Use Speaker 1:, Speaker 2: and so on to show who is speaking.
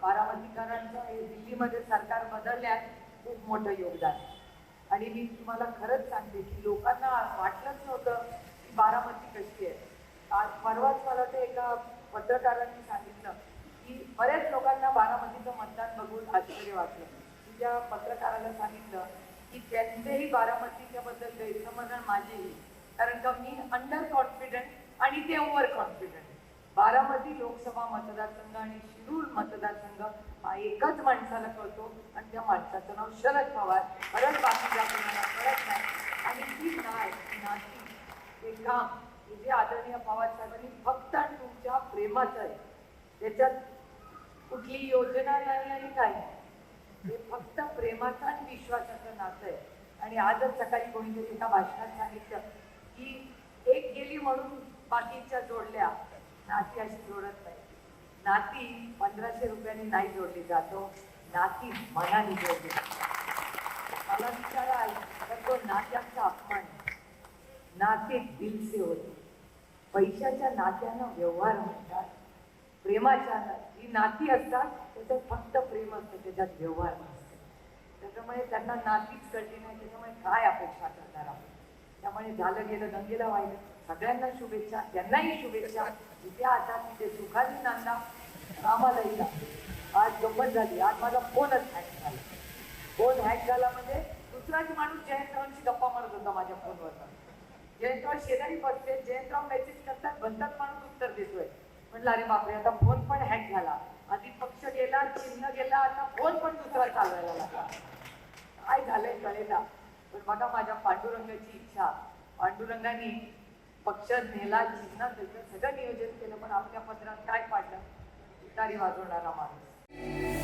Speaker 1: बारामतीकरांचं हे दिल्लीमध्ये सरकार बदलण्यात खूप मोठं योगदान आहे. आणि मी तुम्हाला खरंच सांगते की लोकांना वाटलंच नव्हतं की बारामती कशी आहे. आज परवाच मला ते एका पत्रकारांनी सांगितलं की बऱ्याच लोकांना बारामतीचं मतदान बघून आश्चर्य वाटलं. मी पत्रकाराला सांगितलं की त्यांचेही बारामतीच्या बद्दल गैरसमज माझेही. कारण का मी अंडर कॉन्फिडंट आणि ते ओव्हर कॉन्फिडंट बारामती लोकसभा मतदारसंघ आणि शिरूर मतदारसंघ हा एकच माणसाला कळतो आणि त्या माणसाचं नाव शरद पवार. परत बाकीच्या कोणाला कळत नाही. आणि ती नाय ती नाती ते काम हे जे आदरणीय पवार साहेबांनी फक्त आणि तुमच्या प्रेमाचं आहे. त्याच्यात कुठली योजना नाही आणि काय नाही. हे फक्त प्रेमाचं आणि विश्वासाचं नातं आहे. आणि आजच सकाळी कोणीतरी एका भाषणात सांगितलं की एक गेली म्हणून बाकीच्या जोडल्या. नाती अशी जोडत नाही. नाती पंधराशे रुपयांनी नाही जोडली जातो नाती मनाने जोडली मला विचाराल तर तो नात्याचा अपमान आहे. नाते दिलसे होते. पैशाच्या नात्यानं व्यवहार म्हणतात प्रेमाच्या जी नाती असतात त्याच्यात फक्त प्रेम असतं त्याच्यात व्यवहार नसतो. त्याच्यामुळे त्यांना नातीच कळली नाही त्याच्यामुळे काय अपेक्षा करणार आपण? त्यामुळे झालं गेलं गंगेला वाहिलं सगळ्यांना शुभेच्छा त्यांनाही शुभेच्छा. तिथे आता तिथे सुखाली नांदा आम्हालाही आज गंमत झाली आज माझा फोनच हॅक झाला. फोन हॅक झाला म्हणजे दुसराच माणूस जयंतरावांशी गप्पा मारत होता माझ्या फोनवर जयंतराव शेजारी बसते जयंतराव मेसेज करतात बनतात माणूस उत्तर देतोय. म्हटलं अरे बापरे आता फोन पण हॅक झाला. आधी पक्ष गेला चिन्ह गेला आता फोन पण दुसरा चालवायला लागला. काय झालंय कळेला पण बघा माझ्या पांडुरंगाची इच्छा. पांडुरंगाने पक्ष नेला चिन्ह दिलं सगळं नियोजन केलं पण आपल्या पत्रात काय पाडलं? तुतारी वाजवणारा माणूस.